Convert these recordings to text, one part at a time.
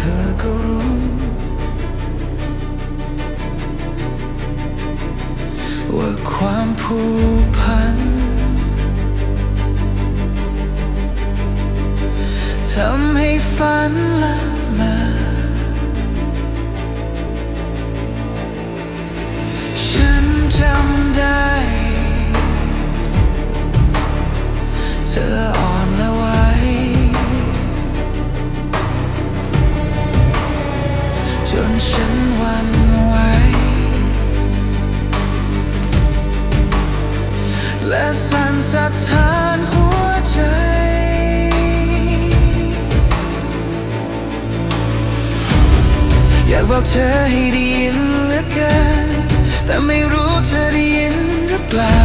ธอก็รู้ ว่าความผูกพันทำให้ฝันละเมอ และสั่นสะท้านหัวใจ อยากบอกเธอให้ได้ยินเหลือเกิน แต่ไม่รู้เธอได้ยินหรือเปล่า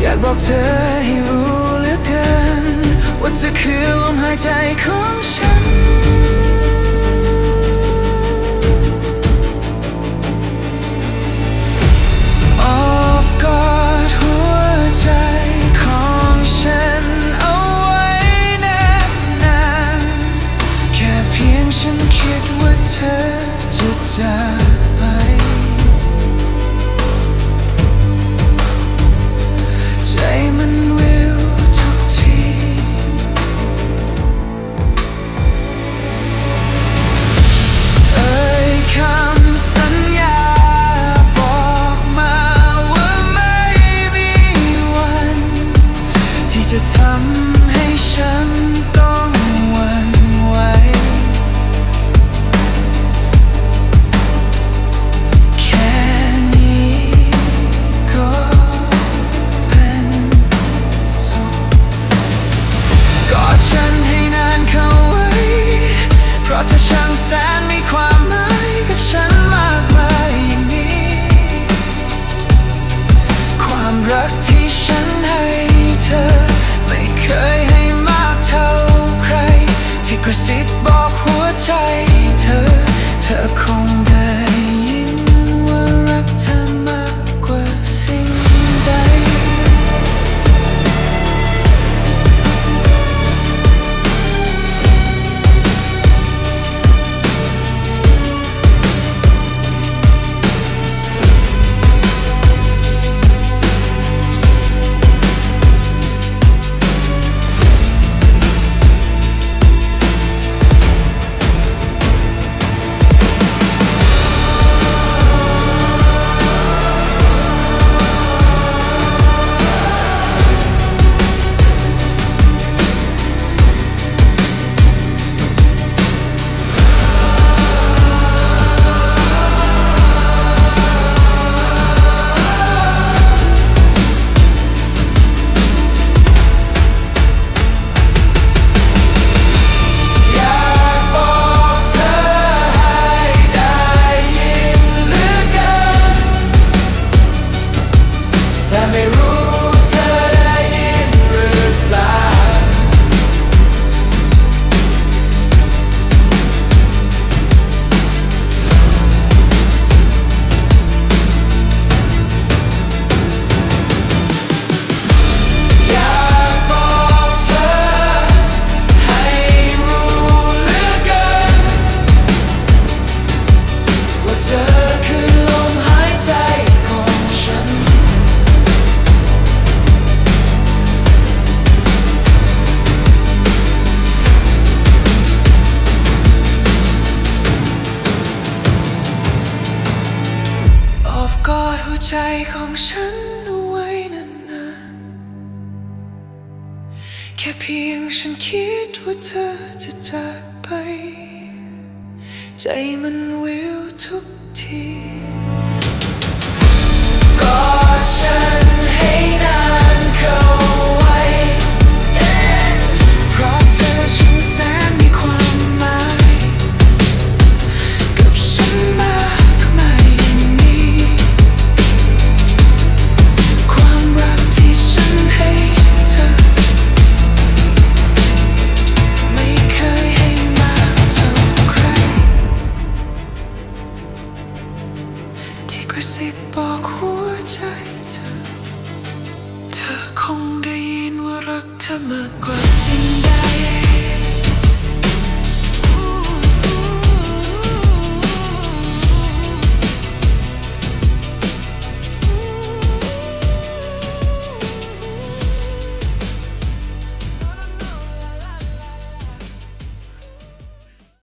อยากบอกเธอให้รู้เหลือเกิน ว่าเธอคือลมหายใจของฉัน รักที่ฉันให้เธอ ไม่เคยให้มากเท่าใคร ที่กระซิบ กอดหัวใจของฉันเอาไว้นานๆแค่เพียงฉันคิดว่าเธอจะจากไป ใจมันวิวทุกที my grave.